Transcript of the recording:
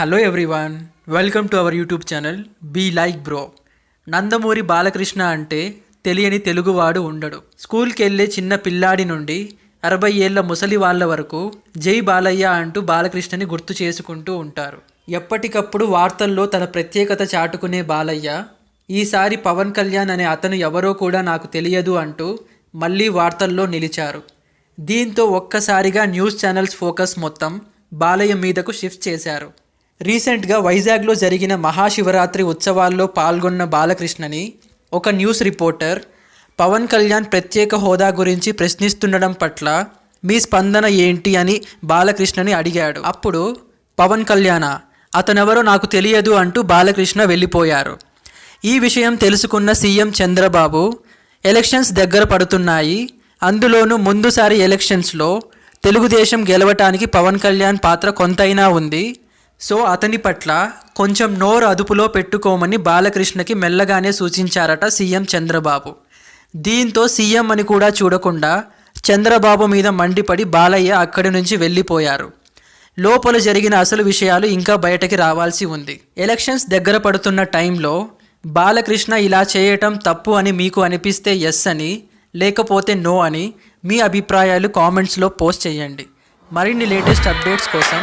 Hello everyone welcome to our YouTube channel be like bro Nandamuri Balakrishna అంటే తెలియని తెలుగువాడు ఉండడు. స్కూల్కి వెళ్ళే చిన్న పిల్లాడి నుండి అరవై ఏళ్ళ ముసలి వాళ్ళ వరకు జై బాలయ్య అంటూ బాలకృష్ణని గుర్తు చేసుకుంటూ ఉంటారు. ఎప్పటికప్పుడు వార్తల్లో తన ప్రత్యేకత చాటుకునే బాలయ్య ఈసారి పవన్ కళ్యాణ్ అనే అతను ఎవరో కూడా నాకు తెలియదు అంటూ మళ్ళీ వార్తల్లో నిలిచారు. దీంతో ఒక్కసారిగా న్యూస్ ఛానల్స్ ఫోకస్ మొత్తం బాలయ్య మీదకు షిఫ్ట్ చేశారు. రీసెంట్గా వైజాగ్లో జరిగిన మహాశివరాత్రి ఉత్సవాల్లో పాల్గొన్న బాలకృష్ణని ఒక న్యూస్ రిపోర్టర్ పవన్ కళ్యాణ్ ప్రత్యేక హోదా గురించి ప్రశ్నిస్తుండడం పట్ల మీ స్పందన ఏంటి అని బాలకృష్ణని అడిగాడు. అప్పుడు పవన్ కళ్యాణ అతనెవరో నాకు తెలియదు అంటూ బాలకృష్ణ వెళ్ళిపోయారు. ఈ విషయం తెలుసుకున్న సీఎం చంద్రబాబు ఎలక్షన్స్ దగ్గర పడుతున్నాయి. అందులోనూ ముందుసారి ఎలక్షన్స్లో తెలుగుదేశం గెలవటానికి పవన్ కళ్యాణ్ పాత్ర కొంతైనా ఉంది. సో అతని పట్ల కొంచెం నోరు అదుపులో పెట్టుకోమని బాలకృష్ణకి మెల్లగానే సూచించారట సీఎం చంద్రబాబు. దీంతో సీఎం అని కూడా చూడకుండా చంద్రబాబు మీద మండిపడి బాలయ్య అక్కడి నుంచి వెళ్ళిపోయారు. లోపల జరిగిన అసలు విషయాలు ఇంకా బయటకి రావాల్సి ఉంది. ఎలక్షన్స్ దగ్గర పడుతున్న టైంలో బాలకృష్ణ ఇలా చేయటం తప్పు అని మీకు అనిపిస్తే ఎస్ అని లేకపోతే నో అని మీ అభిప్రాయాలు కామెంట్స్లో పోస్ట్ చేయండి. మరిన్ని లేటెస్ట్ అప్డేట్స్ కోసం